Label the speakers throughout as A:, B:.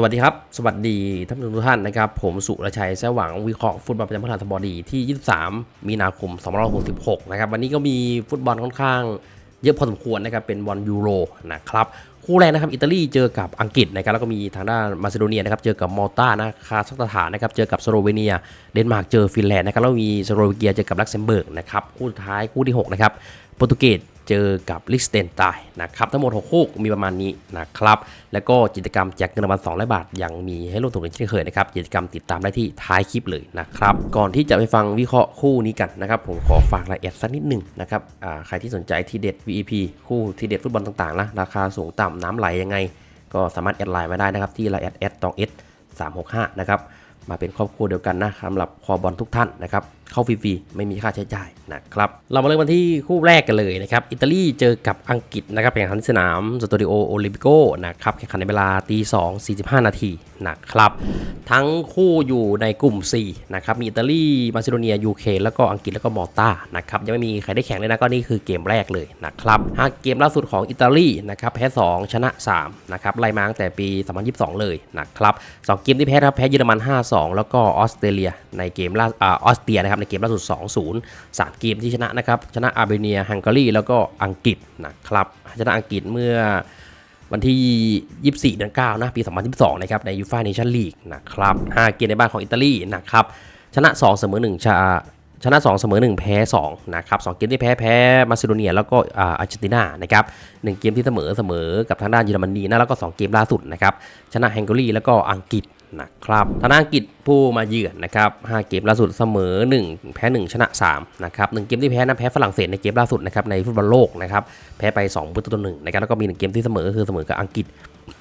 A: สวัสดีครับ สวัสดีท่านผู้ชมทุกท่านนะครับ ผมสุรชัยแซ่หวังวิเคราะห์ฟุตบอลประจำพฤหัสบดีที่ 23 มีนาคม 2566 นะครับ วันนี้ก็มีฟุตบอลค่อนข้างเยอะพอสมควรนะครับ เป็นบอลยูโรนะครับ คู่แรกนะครับ อิตาลีเจอกับอังกฤษนะครับ แล้วก็มีทางด้านมาซิโดเนียนะครับ เจอกับมอลตานะคาซัคสถานนะครับ เจอกับสโลเวเนีย เดนมาร์กเจอฟินแลนด์นะครับ แล้วมีสโลวาเกียเจอกับลักเซมเบิร์กนะครับ คู่ท้ายคู่ที่ 6 นะครับ โปรตุเกส เจอกับลิสเตนไตน์นะครับทั้งหมด 6 คู่มีประมาณนี้นะครับแล้วก็กิจกรรมแจกเงินรางวัล200 บาท ยังมีให้ร่วมสนุกกันเช่นเคยนะครับกิจกรรมติดตามได้ที่ท้ายคลิปเลยนะครับก่อนที่จะไปฟังวิเคราะห์คู่นี้กันนะครับผมขอฝากรายละเอียดสักนิดหนึ่งนะครับใครที่สนใจทีเด็ด VEP คู่ทีเด็ดฟุตบอลต่างๆนะราคาสูงต่ำน้ำไหลยังไง ก็สามารถแอดไลน์มาได้นะครับที่ไลน์แอดแอดตองเอสสามหกห้านะครับมาเป็นครอบครัวเดียวกันนะสำหรับคอบอลทุกท่านนะครับ เข้าฟรีๆไม่มีค่าใช้จ่ายนะครับเรามาเริ่มกันที่คู่แรกกันเลยนะครับอิตาลีเจอกับอังกฤษนะครับแข่งขันที่สนามสตูดิโอโอลิมปิโกนะครับแข่งขันในเวลาตีสองสี่สิบห้านาทีนะครับทั้งคู่อยู่ในกลุ่ม4นะครับมีอิตาลีมาซิโดเนียยูเคนแล้วก็อังกฤษแล้วก็มอลตานะครับยังไม่มีใครได้แข่งเลยนะก็นี่คือเกมแรกเลยนะครับห้าเกมล่าสุดของอิตาลีนะครับแพ้ 2 ชนะ3นะครับไล่มาตั้งแต่ปี 2022 เลยนะครับสองเกมที่แพ้ครับแพ้เยอรมัน 5-2 แล้วก็ออสเตรเลียในเกมล่าออสเตรียนะครับในเกมล่าสุด 2-0 3 เกมที่ชนะนะครับ ชนะอาร์เบเนียฮังการีแล้วก็อังกฤษนะครับ ชนะอังกฤษเมื่อวันที่ 24 เดือน 9 นะ ปี 2022 นะครับ ในยูฟ่าเนชั่นลีกนะครับ 5 เกมในบ้านของอิตาลีนะครับ ชนะ 2 เสมอ 1 ชาชนะ 2 เสมอ 1 แพ้ 2 นะครับ2เกมที่แพ้ แพ้มาซิโดเนีย แล้วก็อาร์เจนตินา นะครับ1เกมที่เสมอ เสมอ กับทางด้านเยอรมนีนะ แล้วก็ 2 เกมล่าสุดนะครับ ชนะฮังการีแล้วก็อังกฤษ นะครับทางด้านอังกฤษผู้มาเยือนนะครับ5เกมล่าสุดเสมอ 1 แพ้ 1 ชนะ3นะครับ1เกมที่แพ้นั้นแพ้ฝรั่งเศสในเกมล่าสุดนะครับในฟุตบอลโลกนะครับแพ้ไป2ประตูต่อหนึ่งนะครับแล้วก็มี 1 เกมที่เสมอก็คือเสมอกับอังกฤษ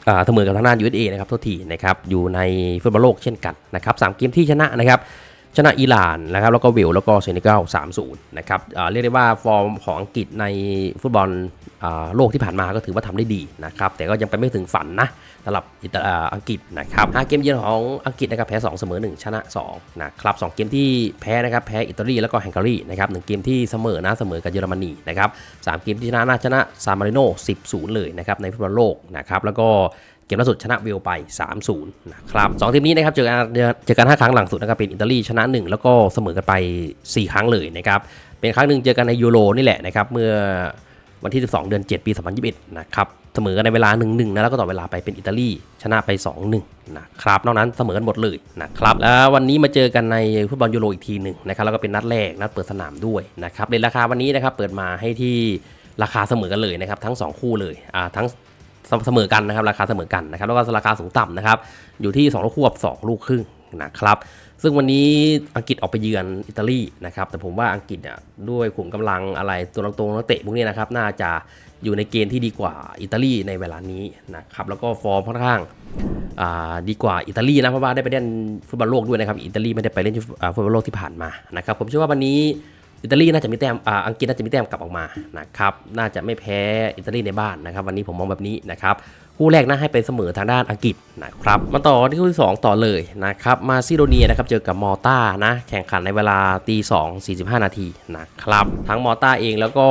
A: อ่าเสมอกับทางด้าน USA นะครับโทษทีนะครับอยู่ในฟุตบอลโลกเช่นกันนะครับสามเกมที่ชนะนะครับ ชนะอิหร่านนะครับแล้วก็เวลแล้วก็เซเนกัล3-0นะครับเรียกได้ว่าฟอร์มของอังกฤษในฟุตบอลโลกที่ผ่านมาก็ถือว่าทำได้ดีนะครับแต่ก็ยังไปไม่ถึงฝันนะสำหรับอิตาลีอังกฤษนะครับเกมเยือนของอังกฤษนะครับแพ้2เสมอ1ชนะ2นะครับสองเกมที่แพ้นะครับแพ้อิตาลีแล้วก็ฮังการีนะครับหนึ่งเกมที่เสมอนะเสมอกับเยอรมนีนะครับสามเกมที่ชนะนะชนะซามาริโน10-0 เลยนะครับในฟุตบอลโลกนะครับแล้วก็ เกมล่าสุดชนะเวลไป 3-0 นะครับสองทีมนี้นะครับเจอกันเจอกัน 5 ครั้งหลังสุดนะครับเป็นอิตาลีชนะ 1 แล้วก็เสมอกันไป 4 ครั้งเลยนะครับ เป็นครั้งหนึ่งเจอกันในยูโรนี่แหละนะครับ เมื่อวันที่ 12 เดือน 7 ปี 2021 นะครับเสมอกันในเวลา 1-1 นะแล้วก็ต่อเวลาไปเป็นอิตาลีชนะไป 2-1 นะครับ นอกนั้นเสมอกันหมดเลยนะครับ แล้ววันนี้มาเจอกันในฟุตบอลยูโรอีกทีหนึ่งนะครับแล้วก็เป็นนัดแรกนัดเปิดสนามด้วยนะครับในราคาวันนี้นะครับเปิดมาให้ที่ราคาเสมอกันเลยนะครับทั้ง 2 คู่เลยอ่าทั้ง เสมอกันนะครับราคาเสมอกันนะครับแล้วก็ราคาสูงต่ำนะครับอยู่ที่2ลูกควบ2ลูกครึ่งนะครับซึ่งวันนี้อังกฤษออกไปเยือนอิตาลีนะครับแต่ผมว่าอังกฤษเนี่ยด้วยขุมกำลังอะไรตัวนักตรงนักเตะพวกนี้นะครับน่าจะอยู่ในเกณฑ์ที่ดีกว่าอิตาลีในเวลานี้นะครับแล้วก็ฟอร์มค่อนข้างดีกว่าอิตาลีนะเพราะว่าได้ไปเล่นฟุตบอลโลกด้วยนะครับอิตาลีไม่ได้ไปเล่นฟุตบอลโลกที่ผ่านมานะครับผมเชื่อว่าวันนี้ อิตาลีน่าจะมีแต้มอ่าอังกฤษน่าจะมีแต้มกลับออกมานะครับ น่าจะไม่แพ้อิตาลีในบ้านนะครับ วันนี้ผมมองแบบนี้นะครับ คู่แรกน่าให้ไปเสมอทางด้านอังกฤษนะครับมาต่อที่คู่ที่ 2 ต่อเลยนะครับมาซิโดเนียนะครับเจอกับมอลตานะแข่งขันในเวลาตีสองสี่สิบห้านาทีนะครับทั้งมอลตาเองแล้วก็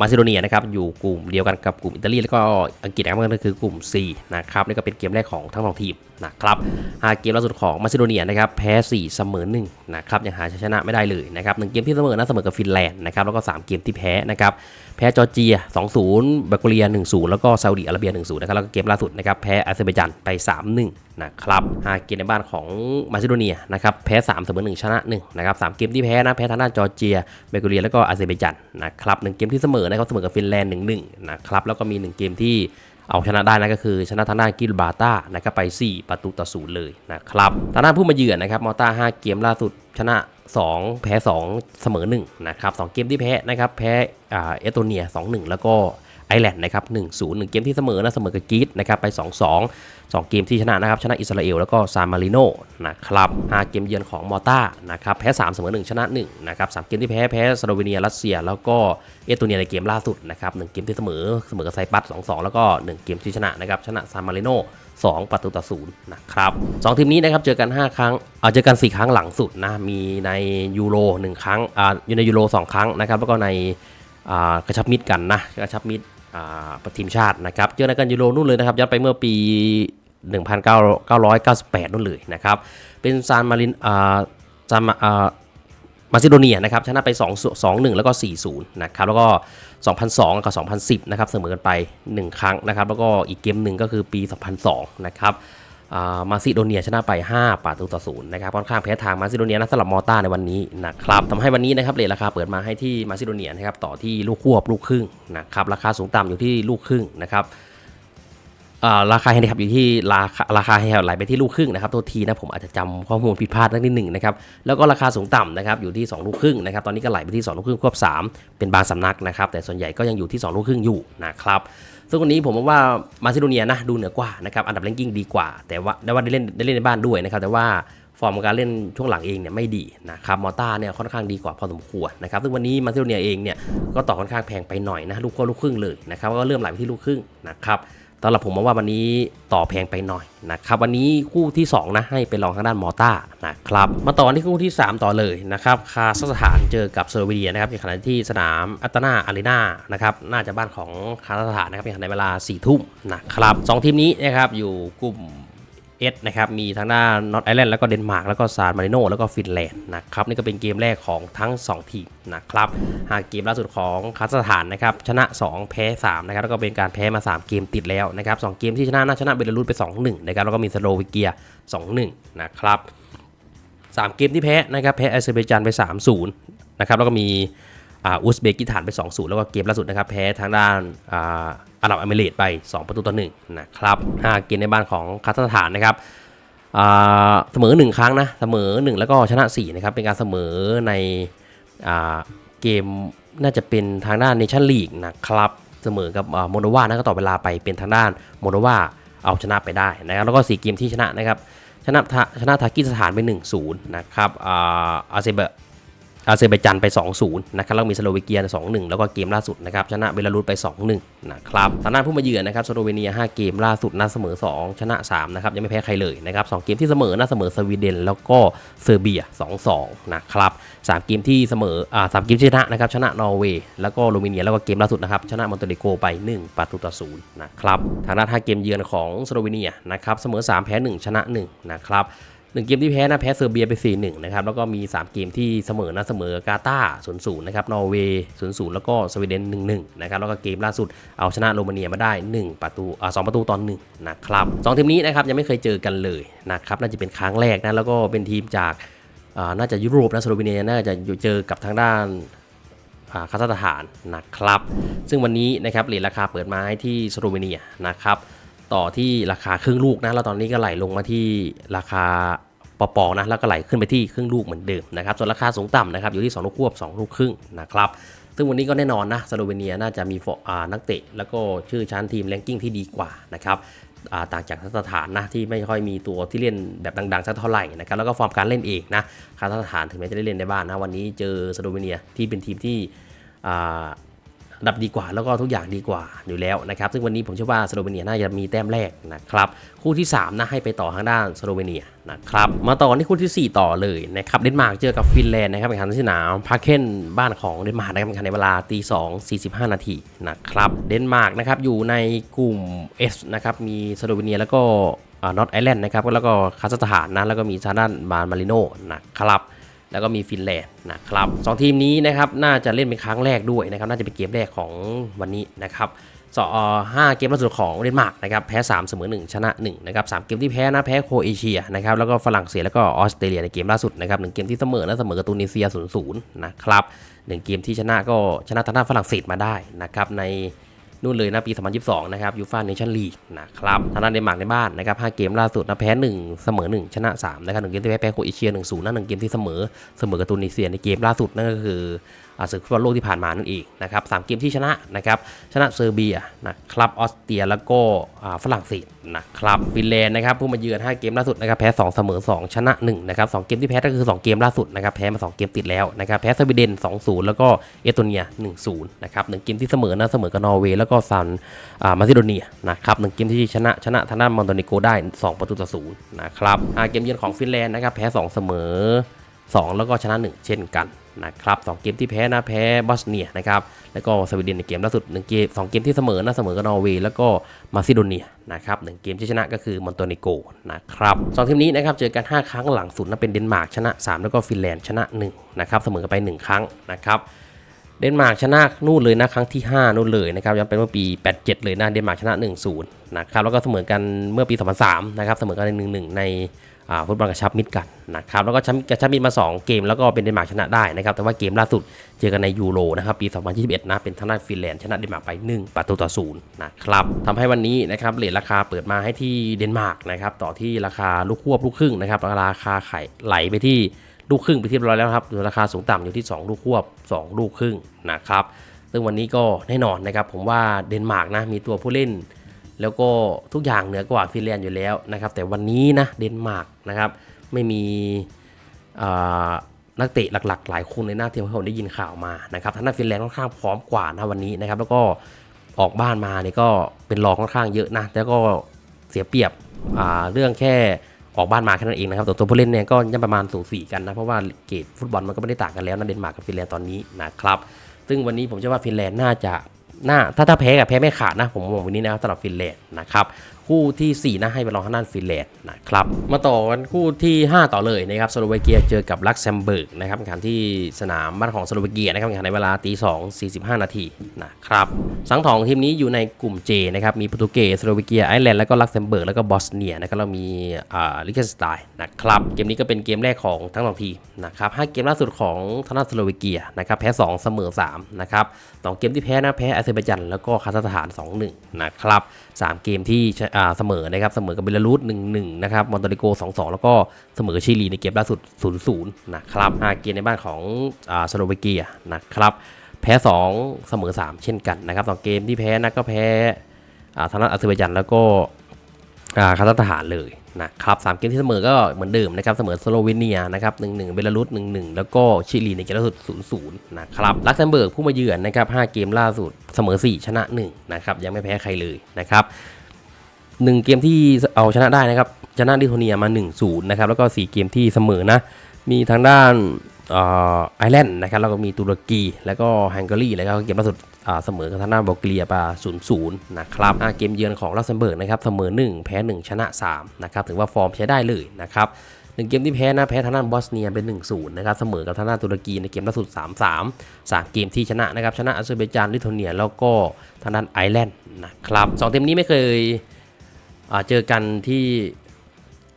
A: มาซิโดเนียนะครับอยู่กลุ่มเดียวกันกับกลุ่มอิตาลีแล้วก็อังกฤษนะครับก็คือกลุ่ม C นะครับนี่ก็เป็นเกมแรกของทั้งสองทีมนะครับหาเกมล่าสุดของมาซิโดเนียนะครับแพ้ 4 เสมอ1นะครับยังหาชัยชนะไม่ได้เลยนะครับหนึ่งเกมที่เสมอนะเสมอกับฟินแลนด์นะครับแล้วก็ 3 เกมที่แพ้นะครับ แพ้จอร์เจีย 2-0บัลแกเรีย 1-0 แล้วก็ซาอุดิอาระเบีย 1-0 นะครับ แล้วก็เกมล่าสุดนะครับ แพ้อาเซอร์ไบจานไป 3-1 นะครับหาเกมในบ้านของมาซิโดเนียนะครับ แพ้ 3 เสมอ 1 ชนะ 1 นะครับสามเกมที่แพ้นะ แพ้ทางด้านจอร์เจียบัลแกเรีย แล้วก็อาเซอร์ไบจานนะครับหนึ่งเกมที่เสมอนะครับ เสมอกับฟินแลนด์ 1-1 นะครับ แล้วก็มี 1 เกมที่ เอาชนะได้นะก็คือชนะทางด้านกิลบาต้านะครับไป 4 ประตูต่อศูนย์เลยนะครับทางด้านผู้มาเยือนนะครับมอต้า5 เกมล่าสุดชนะ 2 แพ้ 2 เสมอ1นะครับ2เกมที่แพ้นะครับแพ้อ่าเอสโตเนีย 2-1 แล้วก็ ไอร์แลนด์นะครับ1-0 1เกมที่เสมอนะเสมอกับกรีซนะครับไป2-2 2เกมที่ชนะนะครับชนะอิสราเอลแล้วก็ซานมาริโนนะครับ5เกมเยือนของมอต้านะครับแพ้3เสมอ1ชนะ1นะครับ3เกมที่แพ้แพ้สโลวีเนียรัสเซีย แล้วก็เอสโตเนียในเกมล่าสุดนะครับ1เกมที่เสมอเสมอกับไซปัส2-2แล้วก็1เกมที่ชนะนะครับชนะซานมาริโน2 ประตูต่อศูนย์นะครับสองทีมนี้นะครับเจอกัน 5 ครั้งเอ่อเจอกัน 4 ครั้งหลังสุดนะมีในยูโร1ครั้งอ่าอยู่ในยูโร2 ครั้งนะครับแล้วก็ในอ่ากระชับมิตรกันนะกระชับมิ ประทีมชาตินะครับเจอในกันยูโรนู่นเลยนะครับย้อนไปเมื่อปี 1998 นู่นเลยนะครับเป็นซานมารินอ่าซานมาอ่ามาซิโดเนียนะครับชนะไป 2 2 1 แล้วก็ 4-0 นะครับแล้วก็ 2002 กับ 2010 นะครับเสมอกันไป 1 ครั้งนะครับแล้วก็อีกเกมหนึ่งก็คือปี 2002 นะครับ มาซิโดเนียชนะไป 5ประตูต่อศูนย์นะครับค่อนข้างแพ้ทางมาซิโดเนียนะสำหรับมอต้าในวันนี้นะครับทำให้วันนี้นะครับเรทราคาเปิดมาให้ที่มาซิโดเนียนะครับต่อที่ลูกควบลูกครึ่งนะครับราคาสูงต่ำอยู่ที่ลูกครึ่งนะครับราคาแฮนดิแคปอยู่ที่ราคาราคาแฮนดิแคปไหลไปที่ลูกครึ่งนะครับตัวทีนะผมอาจจะจำข้อมูลผิดพลาดนิดหนึ่งนะครับแล้วก็ราคาสูงต่ำนะครับอยู่ที่ 2 ลูกครึ่งนะครับตอนนี้ก็ไหลไปที่ 2 ลูกครึ่งควบ 3 เป็นบางสำนักนะครับแต่ส่วนใหญ่ก็ยังอยู่ที่ 2 ลูกครึ่งอยู่นะครับ ซึ่งวันนี้ผมว่ามาซิโดเนียนะดูเหนือกว่านะครับอันดับแรงกิ้งดีกว่า แต่ว่าได้ว่าได้เล่นได้เล่นในบ้านด้วยนะครับแต่ว่าฟอร์มการเล่นช่วงหลังเองเนี่ยไม่ดีนะครับมอต้าเนี่ยค่อนข้างดีกว่าพอสมควรนะครับซึ่งวันนี้มาซิโดเนียเองเนี่ยก็ต่อค่อนข้างแพงไปหน่อยนะลูกควบลูกครึ่งเลยนะครับก็เริ่มไหลไปที่ลูกครึ่งนะครับ สำหรับผมมองว่าวันนี้ต่อแพงไปหน่อยนะครับวันนี้คู่ที่2นะให้ไปลองทางด้านมอต้านะครับมาต่อที่คู่ที่ 3 ต่อเลยนะครับคาซัคสถานเจอกับเซอร์เบียนะครับในขณะที่สนามอัตนาอารีนานะครับน่าจะบ้านของคาซัคสถานนะครับในเวลา4ทุ่มนะครับสองทีมนี้นะครับอยู่กลุ่ม เอสนะครับมีทั้งด้านนอตไอแลนด์แล้วก็เดนมาร์กแล้วก็ซานมาริโนแล้วก็ฟินแลนด์นะครับนี่ก็เป็นเกมแรกของทั้ง 2 ทีมนะครับหากเกมล่าสุดของคาซัคสถานนะครับชนะ 2 แพ้3นะครับแล้วก็เป็นการแพ้มา 3 เกมติดแล้วนะครับสองเกมที่ชนะน่าชนะเบลารุสไป 2-1นะครับแล้วก็มีสโลวีเกีย 2-1 นะครับ 3 เกมที่แพ้นะครับแพ้แอเซอร์ไบจานไป 3-0 นะครับแล้วก็มีอุซเบกิสถานไป 2-0 แล้วก็เกมล่าสุดนะครับแพ้ทางด้าน อาหรับเอมิเรตไป 2 ประตูต่อ1นะครับเกมในบ้านของคาซัคสถานนะครับเสมอ 1 ครั้งนะเสมอ 1 แล้วก็ชนะ4นะครับเป็นการเสมอในอเกมน่าจะเป็นทางด้านเนชั่นลีกนะครับเสมอกับโมโนวานะก็ต่อเวลาไปเป็นทางด้านโมโนวาเอาชนะไปได้นะครับแล้วก็ 4 เกมที่ชนะนะครับชนะทะชนะทากิสถานไป1-0นะครับอ่าอาเซเบ อาเซอร์ไบจันไป 2-0 นะครับ แล้วมีสโลวีเกีย 2-1 แล้วก็เกมล่าสุดนะครับ ชนะเบลารุสไป 2-1 นะครับทางด้านผู้มาเยือนนะครับ สโลเวเนีย 5 เกมล่าสุดนัดเสมอ 2 ชนะ 3 นะครับ ยังไม่แพ้ใครเลยนะครับ 2 เกมที่เสมอนัดเสมอสวีเดน แล้วก็เซอร์เบีย 2-2 นะครับ 3 เกมที่เสมอ อ่า 3 เกมชนะนะครับ ชนะนอร์เวย์ แล้วก็โรมาเนีย แล้วก็เกมล่าสุดนะครับ ชนะมอนเตเนโกไป 1 ประตูต่อ 0 นะครับ ทางด้าน5เกมเยือนของสโลเวเนียนะครับ เสมอ 3 แพ้ 1 ชนะ 1 นะครับ หนึ่งเกมที่แพ้นะแพ้เซอร์เบียไป 4-1 นะครับ แล้วก็มี 3 เกมที่เสมอนะเสมอกาตาร์0-0 นะครับ นอร์เวย์ 0-0 แล้วก็สวีเดน 1-1 นะครับ แล้วก็เกมล่าสุดเอาชนะโรมาเนียมาได้ 1 ประตูอ่า2ประตูตอน1นะครับสองทีมนี้นะครับยังไม่เคยเจอกันเลยนะครับน่าจะเป็นครั้งแรกนะแล้วก็เป็นทีมจากอ่าน่าจะยุโรปนะสโลวีเนียน่าจะอยู่เจอกับทางด้านอ่าคาซัคสถานนะครับ ซึ่งวันนี้นะครับเหรียญราคาเปิดมาให้ที่สโลเวเนียนะครับ ต่อที่ราคาครึ่งลูกนะ แล้วตอนนี้ก็ไหลลงมาที่ราคาปอปอนะ แล้วก็ไหลขึ้นไปที่ครึ่งลูกเหมือนเดิมนะครับ ส่วนราคาสูงต่ำนะครับอยู่ที่2ลูกควบ2ลูกครึ่งนะครับ ซึ่งวันนี้ก็แน่นอนนะสโลเวเนียน่าจะมีนักเตะ แล้วก็ชื่อชั้นทีมแรงกิ้งที่ดีกว่านะครับต่างจากคาซัคสถานนะที่ไม่ค่อยมีตัวที่เล่นแบบดังๆสักเท่าไหร่นะครับแล้วก็ฟอร์มการเล่นเองนะคาซัคสถานถึงแม้จะได้เล่นในบ้านนะวันนี้เจอสโลเวเนียที่เป็นทีมที่ ดับดีกว่าแล้วก็ทุกอย่างดีกว่าอยู่แล้วนะครับ ซึ่งวันนี้ผมเชื่อว่าสโลเวเนียน่าจะมีแต้มแรกนะครับ คู่ที่3นะให้ไปต่อทางด้านสโลเวเนียนะครับมาต่อที่คู่ทีสี่4 ต่อเลยนะครับเดนมาร์กเจอกับฟินแลนด์นะครับเป็นการที่สนามพาร์เคนบ้านของเดนมาร์กนะครับเป็นการในเวลาตีสองสี่สิบห้านาทีนะครับเดนมาร์กนะครับอยู่ในกลุ่ม S นะครับมีสโลเวเนียแล้วก็นอตไอแลนด์นะครับแล้วก็คาซัคสถานนะแล้วก็มีทาด้านบานมาริโนนะครับ แล้วก็มีฟินแลนด์นะครับสองทีมนี้นะครับน่าจะเล่นเป็นครั้งแรกด้วยนะครับน่าจะเป็นเกมแรกของวันนี้นะครับสอห้าเกมล่าสุดของเดนมาร์กนะครับแพ้ 3 เสมอ 1 ชนะ1นะครับสามเกมที่แพ้นะแพ้โครเอเชียนะครับแล้วก็ฝรั่งเศสแล้วก็ออสเตรเลียในเกมล่าสุดนะครับหนึ่งเกมที่เสมอนะเสมอกับตูนิเซีย0-0นย์นะครับหนึ่งเกมที่ชนะก็ชนะทางด้านฝรั่งเศสมาได้นะครับใน นู่นเลยนะปี 2022 นะครับยูฟ่าเนชั่นลีกนะครับทางด้านเดนมาร์กในบ้านนะครับ5เกมล่าสุดนะแพ้ 1 เสมอ 1 ชนะ 3 นะครับ1เกมที่แพ้แพ้โคเอเชีย 1-0นั่น1เกมที่เสมอเสมอกับตูนิเซียในเกมล่าสุดนั่นก็คือ ศึกฟุตบอลโลกที่ผ่านมานั่นเองนะครับสามเกมที่ชนะนะครับชนะเซอร์เบียนะครับออสเตรียแล้วก็อ่าฝรั่งเศสนะครับฟินแลนด์นะครับผู้มาเยือน 5 เกมล่าสุดนะครับแพ้2เสมอ 2 ชนะ1นะครับสองเกมที่แพ้ก็คือ 2 เกมล่าสุดนะครับแพ้มา 2 เกมติดแล้วนะครับแพ้สวีเดน 2-0 แล้วก็เอสโตเนีย 1-0 นะครับหนึ่งเกมที่เสมอนะเสมอกับนอร์เวย์แล้วก็ซันอ่ามาซิโดเนียนะครับหนึ่งเกมที่ชนะชนะทางด้านมอนโตเนโกได้ 2 ประตูต่อศูนย์นะครับอ่าเกมเยือนของฟินแลนด์นะครับแพ้ 2 เสมอ 2 แล้วก็ชนะ 1 เช่นกัน นะครับสองเกมที่แพ้นะแพ้บอสเนียนะครับแล้วก็สวีเดนในเกมล่าสุดหนึ่งเกมสองเกมที่เสมอนะเสมอกับนอร์เวย์แล้วก็มาซิโดเนียนะครับหนึ่งเกมที่ชนะก็คือมอนโตเนโกนะครับสองทีมนี้นะครับเจอกัน 5 ครั้งหลังสุดนะเป็นเดนมาร์กชนะ 3 แล้วก็ฟินแลนด์ชนะ1นะครับเสมอกันไป 1 ครั้งนะครับเดนมาร์กชนะนู่นเลยนะครั้งที่ 5 นู่นเลยนะครับย้อนไปเมื่อปี 87 เลยนะเดนมาร์กชนะ 1-0นะครับแล้วก็เสมอกันเมื่อปี 2003นะครับเสมอกันใน1-1ในอ่า ฟุตบอลกระชับมิตรกันนะครับแล้วก็กระชับมิตรมา 2 เกมแล้วก็เป็นเดนมาร์กชนะได้นะครับแต่ว่าเกมล่าสุดเจอกันในยูโรนะครับปี 2021 นะเป็นทางด้านฟินแลนด์ชนะเดนมาร์กไป 1 ประตูต่อศูนย์นะครับทำให้วันนี้นะครับเลทราคาเปิดมาให้ที่เดนมาร์กนะครับต่อที่ราคาลูกควบลูกครึ่งนะครับราคาไข่ไหลไปที่ลูกครึ่งไปที่ร้อยแล้วครับราคาสูงต่ำอยู่ที่ 2 ลูกควบ 2 ลูกครึ่งนะครับซึ่งวันนี้ก็แน่นอนนะครับผมว่าเดนมาร์กนะมีตัวผู้เล่น แล้วก็ทุกอย่างเหนือกว่าฟินแลนด์อยู่แล้วนะครับ แต่วันนี้นะเดนมาร์กนะครับ ไม่มีนักเตะหลัก ๆ หลายคนเลยนะที่ผมได้ยินข่าวมานะครับทางด้านฟินแลนด์ค่อนข้างพร้อมกว่านะวันนี้นะครับ แล้วก็ออกบ้านมาเนี่ยก็เป็นรองค่อนข้างเยอะนะแล้วก็เสียเปรียบอ่าเรื่องแค่ออกบ้านมาแค่นั้นเองนะครับแต่ตัวผู้เล่นเนี่ยก็ยังประมาณสูสีกันนะเพราะว่าเกรดฟุตบอลมันก็ไม่ได้ต่างกันแล้วนะเดนมาร์กกับฟินแลนด์ตอนนี้นะครับซึ่งวันนี้ผมเชื่อว่าฟินแลนด์น่าจะ หน้าถ้าถ้าแพ้กับแพ้ไม่ขาดนะ ผมมองวันนี้นะครับสำหรับฟินแลนด์นะครับ คู่ทีสี่4นะให้ไปลองทางด้านฟินแลนด์นะครับ มาต่อกันคู่ที่ 5 ต่อเลยนะครับสโลวาเกียเจอกับลักเซมเบิร์กนะครับแข่งที่สนามบ้านของสโลวาเกียนะครับแข่งในเวลาตีสองสี่สิบห้านาทีนะครับสังทองทีมนี้อยู่ในกลุ่ม J นะครับมีโปรตุเกสสโลวาเกียไอร์แลนด์แล้วก็ลักเซมเบิร์กแล้วก็บอสเนียนะครับเรามีอ่าลิเกนสไตน์นะครับเกมนี้ก็เป็นเกมแรกของทั้งสองทีมนะครับห้าเกมล่าสุดของทางด้านสโลวาเกียนะครับแพ้2เสมอ3นะครับสองเกมที่แพ้นะแพ้อาเซอร์ไบจันแล้วก็คาซัคสถาน 2-1 นะครับ สามเกมที่เสมอนะครับเสมอกับเบลารุส1-1นะครับมอนตริโก 2-2 แล้วก็เสมอชิลีในเกมล่าสุด 0-0 นะครับห้าเกมในบ้านของอสโลวาเกียนะครับแพ้ 2 เสมอ 3 เช่นกันนะครับสองเกมที่แพ้นะก็แพ้ทางด้านอาเซอร์ไบจันแล้วก็อ่าคาซัคสถานเลย นะครับสามเกมที่เสมอก็เหมือนเดิมนะครับ เสมอสโลวีเนียนะครับหนึ่งหนึ่งเบลารุสหนึ่งหนึ่งแล้วก็ชิลีในเกมล่าสุดศูนย์ศูนย์นะครับลักเซมเบิร์กผู้มาเยือนนะครับห้าเกมล่าสุดเสมอสี่ชนะหนึ่งนะครับยังไม่แพ้ใครเลยนะครับหนึ่งเกมที่เอาชนะได้นะครับชนะลิทัวเนียมา1นศูนย์นะครับแล้วก็สี่เกมที่เสมอนะมีทางด้าน ไอร์แลนด์นะครับแล้วก็มีตุรกี แล้วก็ฮังการีแล้วก็เกมล่าสุดเสมอกับทางด้านบอลแกเรียไป0 0นย์ศูนย์นะครับเกมเยือนของลักเซมเบิร์กนะครับเสมอ 1 แพ้ 1 ชนะ3นะครับถือว่าฟอร์มใช้ได้เลยนะครับหนึ่งเกมที่แพ้นะแพ้ทางด้านบอสเนียเป็น 1 0นะครับเสมอกับทางด้านตุรกีในเกมล่าสุด 3 3 3 เกมที่ชนะนะครับชนะอาเซอร์ไบจานลิทัวเนีย แล้วก็ทางด้านไอร์แลนด์นะครับสองทีมนี้ไม่เคยเจอกันที่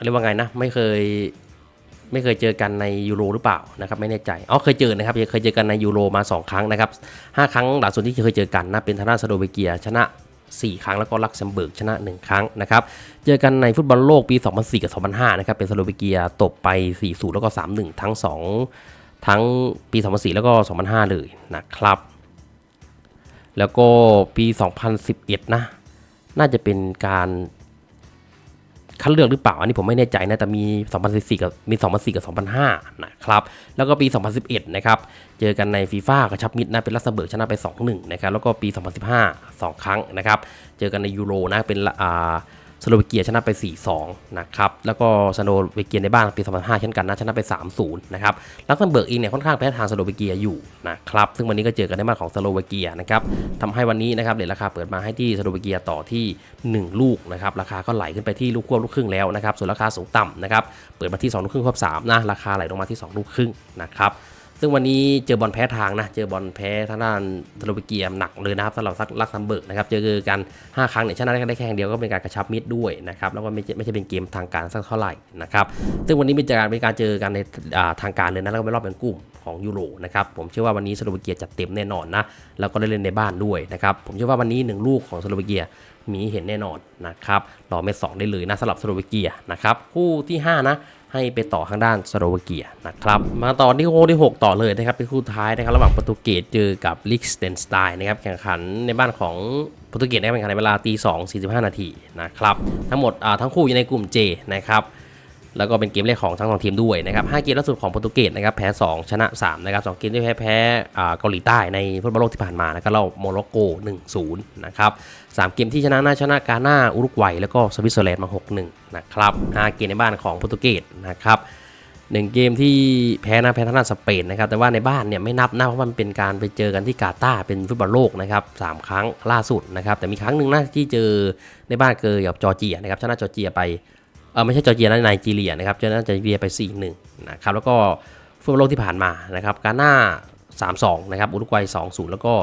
A: เรียกว่าไงนะไม่เคย ไม่เคยเจอกันในยูโรหรือเปล่านะครับไม่แน่ใจอ๋อเคยเจอนะครับเคยเจอกันในยูโรมา 2 ครั้งนะครับห้าครั้งหล่าสุดที่เคยเจอกันนะเป็นทางด้านสโลวาเกียชนะ 4 ครั้งแล้วก็ลักเซมเบิร์กชนะ 1 ครั้งนะครับเจอกันในฟุตบอลโลกปี 2004 กับ 2005 นะครับเป็นสโลวาเกียตบไป 4-0 แล้วก็ 3-1 ทั้ง 2 ทั้งปี 2004 แล้วก็ 2005 เลยนะครับ แล้วก็ปี 2011 นะ น่าจะเป็นการ คัดเลือกหรือเปล่า อันนี้ผมไม่แน่ใจนะ แต่มี 2014 กับมี 2004 กับ 2005 นะครับ แล้วก็ปี 2011 นะครับ เจอกันในฟีฟ่ากระชับมิตรนะ เป็นลัสเซเบิร์กชนะไป 2-1 นะครับ แล้วก็ปี 2015 2 ครั้งนะครับ เจอกันในยูโรนะ เป็นละอ่า สโลวาเกียชนะไป 4-2 นะครับ แล้วก็สโลวาเกียในบ้านปี 2005 เช่นกันนะ ชนะไป 3-0 นะครับ ลักเซมเบิร์กเองเนี่ยค่อนข้างแพ้ทางสโลวาเกียอยู่นะครับ ซึ่งวันนี้ก็เจอกันในบ้านของสโลวาเกียนะครับทำให้วันนี้นะครับเรทราคาเปิดมาให้ที่สโลวาเกียต่อที่ 1 ลูกนะครับ ราคาก็ไหลขึ้นไปที่ลูกควบลูกครึ่งแล้วนะครับ ส่วนราคาสูงต่ำนะครับ เปิดมาที่2ลูกครึ่งควบ3นะ ราคาไหลลงมาที่ 2 ลูกครึ่งนะครับ ซึ่งวันนี้เจอบอลแพ้ทางนะ เจอบอลแพ้ทางด้านสโลวาเกียหนักเลยนะครับสำหรับลักซัมเบิร์กนะครับ เจอกัน 5 ครั้งเนี่ยชนะได้แค่ครั้งเดียวก็เป็นการกระชับมิตรด้วยนะครับ แล้วก็ไม่ใช่ไม่ใช่เป็นเกมทางการสักเท่าไหร่นะครับ ซึ่งวันนี้เป็นการเป็นการเจอกันในาทางการเลยนะ แล้วก็เป็นรอบเป็นกลุ่มของยูโรนะครับ ผมเชื่อว่าวันนี้สโลวาเกียจัดเต็มแน่นอนนะ แล้วก็ได้เล่นในบ้านด้วยนะครับ ผมเชื่อว่าวันนี้หนึ่งลูกของสโลวาเกียมีเห็นแน่นอนนะครับ รอเมตสองได้เลยนะสำหรับสโลวาเกียนะครับ คู่ที่ห้านะ ให้ไปต่อข้างด้านสโลวาเกียนะครับมาต่อที่คู่ที่ 6 ต่อเลยนะครับเป็นคู่ท้ายนะครับระหว่างโปรตุเกสเจอกับลิกสเตนสไตน์นะครับแข่งขันในบ้านของโปรตุเกสนะครับแข่งขันในเวลาตี2 45นาทีนะครับทั้งหมดทั้งคู่อยู่ในกลุ่ม J นะครับ แล้วก็เป็นเกมแรกของทั้งสองทีมด้วยนะครับ5เกมล่าสุดของโปรตุเกสนะครับแพ้ 2 ชนะ 3 นะครับ2เกมที่แพ้แพ้เกาหลีใต้ในฟุตบอลโลกที่ผ่านมานะครับเราโมร็อกโก 1-0 นะครับ3เกมที่ชนะน่าชนะกาหน้าอุรุกวัยแล้วก็สวิตเซอร์แลนด์มา 6-1 นะครับ5เกมในบ้านของโปรตุเกสนะครับหนึ่งเกมที่แพ้นะแพ้ทางด้านสเปนนะครับแต่ว่าในบ้านเนี่ยไม่นับนะเพราะมันเป็นการไปเจอกันที่กาตาร์เป็นฟุตบอลโลกนะครับสามครั้งล่าสุดนะครับแต่มีครั้งหนึ่งนะที่เจอในบ้านเจอกับจอร์เจียนะครับชนะจอร์เจียไป อไม่ใช่จอร์เจียนะไนจีเรียนะครับชนะจอร์เจียไป 4-1 นะครับ แล้วก็ฟุตบอลโลกที่ผ่านมานะครับกาหน้า 3-2 นะครับ อุรุกวัย 2-0 แล้วก็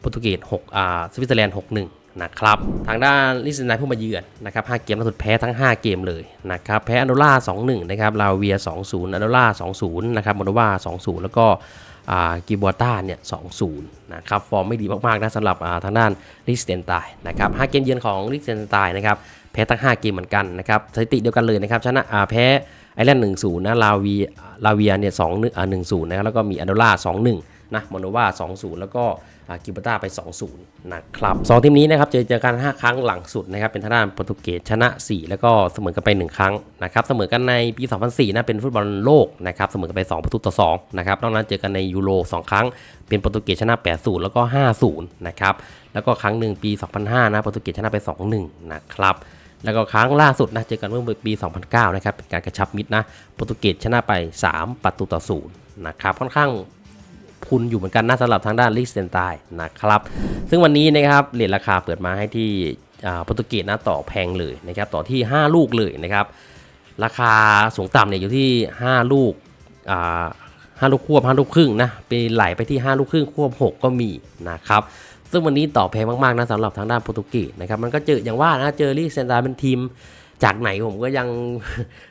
A: โปรตุเกส6อ่าสวิตเซอร์แลนด์ 6-1 นะครับ ทางด้านลิสเซนไนผู้มาเยือนนะครับ 5 เกมล่าสุดแพ้ทั้ง 5 เกมเลยนะครับ แพ้อันโดล่า 2-1 นะครับ ลาเวีย 2-0 อันโดล่า 2-0 นะครับโมโดวา 2-0 แล้วก็อ่ากิบัวต้าเนี่ย2-0นะครับ ฟอร์มไม่ดีมากๆนะสำหรับทางด้านลิสเซนไตนะครับ5เกมเยือนของลิสเซนไตนะครับ พ้ทั้ง 5 เกมเหมือนกันนะครับสถิติเดียวกันเลยนะครับชนะอ่าแพ้ไอร์แลนด์1-0นย์นะลาวีลาเวียเนี่ย2-1อ่า1-0นะครับแล้วก็มีอันโดล่า2-1นะโมโนวา2-0แล้วก็อ่ากิบตาไป 2-0 นะครับสองทีมนี้นะครับเจอเจอกัน 5 ครั้งหลังสุดนะครับเป็นทางด้านโปรตุเกสชนะ 4 แล้วก็เสมอกันไป 1 ครั้งนะครับเสมอกันในปี 2004นะเป็นฟุตบอลโลกนะครับเสมอกันไป 2 ประตูต่อ2นะครับนอกนั้นเจอกันในยูโร 2 ครั้ง เป็นโปรตุเกสชนะ 8-0 แล้วก็ 5-0 นะครับแล้วก็ครั้งหนึ่งปี 2005 นะโปรตุเกสชนะไป 2-1 นะครับ แล้วก็ครั้งล่าสุดนะเจอกันเมื่อปี 2009 นะครับ เป็นการกระชับมิตรนะ โปรตุเกสชนะไป 3 ประตูต่อ0นะครับ ค่อนข้างพุนอยู่เหมือนกันนะสำหรับทางด้านลิสเซนไตนะครับ ซึ่งวันนี้นะครับเหรียญราคาเปิดมาให้ที่โปรตุเกสนะต่อแพงเลยนะครับ ต่อที่ 5 ลูกเลยนะครับ ราคาสูงต่ำเนี่ยอยู่ที่ 5 ลูกห้าลูกควบห้าลูกครึ่งนะไปไหลไปที่ 5 ลูกครึ่งควบ 6 ก็มีนะครับ ซึ่งวันนี้ต่อแพงมากๆนะสำหรับทางด้านโปรตุเกสนะครับมันก็เจออย่างว่านะเจอลิสเซนไตเป็นทีมจากไหนผมก็ยัง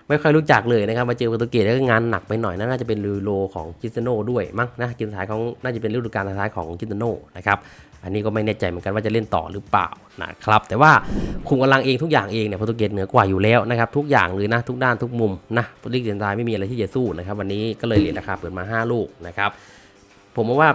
A: ไม่ค่อยรู้จักเลยนะครับมาเจอโปรตุเกสแล้วก็งานหนักไปหน่อยนะน่าจะเป็นลูโรของกิสเตโนด้วยมั้งนะกินท้ายของน่าจะเป็นฤดูกาลท้ายของกิสเตโนนะครับอันนี้ก็ไม่แน่ใจเหมือนกันว่าจะเล่นต่อหรือเปล่านะครับแต่ว่าคุมกำลังเองทุกอย่างเองเนี่ยโปรตุเกสเหนือกว่าอยู่แล้วนะครับทุกอย่างเลยนะทุกด้านทุกมุมนะโปรตุเกสไทยไม่มีอะไรที่จะสู้นะครับวันนี้ก็เลยเหรียญราคาเปิดมา 5 ลูกนะครับผมว่า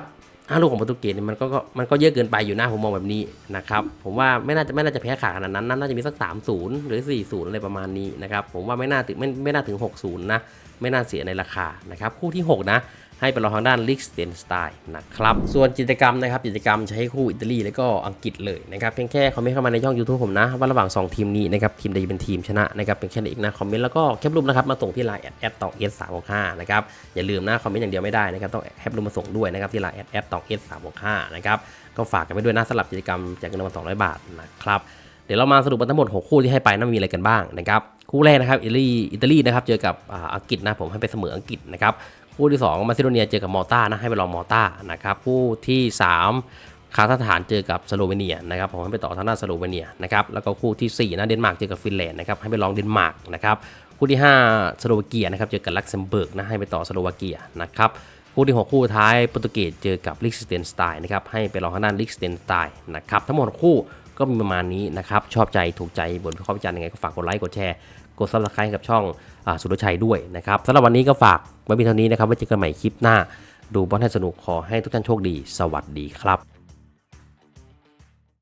A: ห้าลูกของโปรตุเกสเนี่ยมันก็มันก็เยอะเกินไปอยู่นะผมมองแบบนี้นะครับผมว่าไม่น่าจะไม่น่าจะแพ้ขาดขนาดนั้นนะน่าจะมีสัก3-0 หรือ 4-0 อะไรประมาณนี้นะครับผมว่าไม่น่าถึงไม่ไม่น่าถึง 6-0 นะ ไม่น่าเสียในราคานะครับคู่ที่ 6 นะ ให้เป็นรองทางด้านลิกสเตนสไตน์นะครับ ส่วนกิจกรรมนะครับกิจกรรมใช้คู่อิตาลีแล้วก็อังกฤษเลยนะครับเพียงแค่คอมเมนต์เข้ามาในช่อง YouTube ผมนะ ว่าระหว่าง 2 ทีมนี้นะครับทีมใดเป็นทีมชนะนะครับเป็นแค่นั้นเองนะคอมเมนต์แล้วก็แคปรูปนะครับมาส่งที่ไลน์แอดแอดตองเอสสามหกห้านะครับอย่าลืมนะคอมเมนต์อย่างเดียวไม่ได้นะครับต้องแคปรูปมาส่งด้วยนะครับที่ไลน์แอดแอดตองเอสสามหกห้านะครับก็ฝากกันไปด้วยนะสำหรับกิจกรรมแจกเงินรางวัล200บาทนะครับเดี๋ยวเรามาสรุปกันทั้งหมด6คู่ที่ให้ไปนะมีอะไรกันบ้างนะครับคู่แรกนะครับอิตาลีอิตาลีนะครับเจอกับอังกฤษนะผมให้ไปเสมออังกฤษนะครับ คู่ที่ 2 มาซิโดเนียเจอกับมอลตานะให้ไปลองมอลตานะครับคู่ที่ 3 คาซัคสถานเจอกับสโลเวเนียนะครับผมให้ไปต่อทางด้านสโลเวเนียนะครับแล้วก็คู่ทีสี่ 4 นะเดนมาร์กเจอกับฟินแลนด์นะครับให้ไปลองเดนมาร์กนะครับคู่ที่ 5 สโลวาเกียนะครับเจอกับลักเซมเบิร์กนะให้ไปต่อสโลวาเกียนะครับคู่ที่ 6 คู่ท้ายโปรตุเกสเจอกับลิกสเตนสไตน์นะครับให้ไปลองทางด้านลิกสเตนสไตน์นะครับทั้งหมดคู่ก็มีประมาณนี้นะครับชอบใจถูกใจบนข้อวิจารณ์ยังไงก็ฝากกดไลค์กดแชร์กดซับสไครต์กับช่องอสุรชัยด้วยนะครับสำหรับวันนี้ก็ฝาก ไว้เพียงเท่านี้นะครับไว้เจอกันใหม่คลิปหน้า ดูบอลให้สนุกขอให้ทุกท่านโชคดี สวัสดีครับ